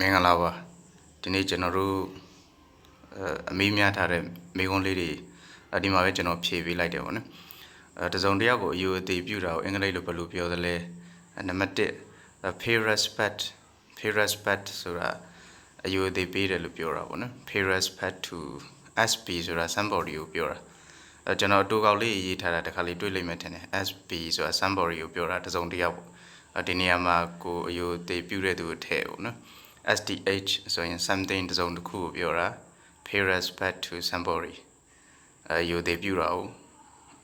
မင်္ဂလာပါဒီနေ့ကျွန်တော်တို့အဲအမေးများထားတဲ့မိကုန်းလေးတွေအဒီမှာပဲကျွန်တော်ဖြည့်ပေးလိုက်တယ်ပေါ့နော်အဲတစုံတစ်ယောက်ကိုအယူအသေးပြုတာကိုအင်္ဂလိပ်လိုဘယ်လိုပြောသလဲအဲနံပါတ်1 uh, pay respect pay respect ဆိုတာအယူအသေးပေးတယ်လို့ပြောတာပေါ့နော် pay respect to SP ဆိုတာ somebody ကိုပြောတာအဲကျွန်တော်အတူကောက်လေးရေးထားတာတစ်ခါလေးတွေ့လိမ့်မယ်ထင်တယ် SP ဆိုတာ somebody ကိုပြောတာတစုံတစ်ယောက်ပေါ့အဲဒီနေရာမှာကိုအယူအသေးပြုတဲ့သူကိုထည့်ပေါ့နော် SDH ဆိုရင် something တစ်စုံတစ်ခုကိုပြောတာ pay respect to somebody အဲယူသေးပြုတာကို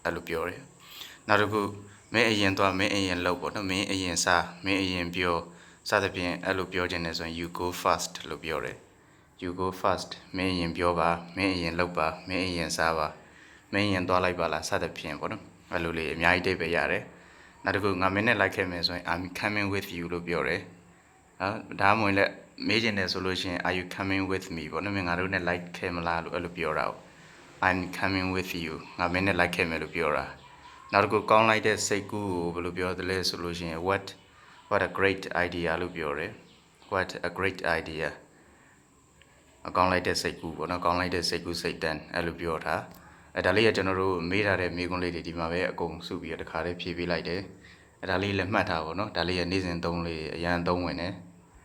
အဲ့လိုပြောတယ်နောက်တစ်ခုမင်းအရင်သွားမင်းအရင်လောက်ပေါ့နော်မင်းအရင်စားမင်းအရင်ပြောစသဖြင့်အဲ့လိုပြောခြင်းနဲ့ဆိုရင် you go fast လို့ပြောတယ် you go fast မင်းအရင်ပြောပါမင်းအရင်လောက်ပါမင်းအရင်စားပါမင်းအရင်သွားလိုက်ပါလားစသဖြင့်ပေါ့နော်အဲ့လိုလေးအများကြီးတိတ်ပဲရတယ်နောက်တစ်ခုငါမင်းနဲ့လိုက်ခဲ့မယ်ဆိုရင် I'm coming with you လို့ပြောတယ် ဟာဒါမှမဟုတ်လည်းမေးချင်တယ်ဆိုလို့ရှိရင် are you coming with me ပေါ့နော်မင်းငါတို့နဲ့ like ခဲမလားလို့အဲ့လိုပြောတာကို I'm coming with you ငါမင်းနဲ့ like ခဲမယ်လို့ပြောတာနောက်တစ်ခုကောင်းလိုက်တဲ့စိတ်ကူးကိုဘယ်လိုပြောသလဲဆိုလို့ရှိရင် what what a great idea လို့ပြောတယ် what a great idea အကောင်းလိုက်တဲ့စိတ်ကူးပေါ့နော်ကောင်းလိုက်တဲ့စိတ်ကူးစိတ်တန်းအဲ့လိုပြောတာအဲဒါလေးကကျွန်တော်တို့မေးထားတဲ့မိကွန်းလေးတွေဒီမှာပဲအကုန်စုပြီးတော့တခါလေးဖြည့်ပေးလိုက်တယ်အဲဒါလေးလည်းမှတ်ထားပါတော့နော်ဒါလေးကနေ့စဉ်သုံးလေးအရန်သုံးဝင်တယ်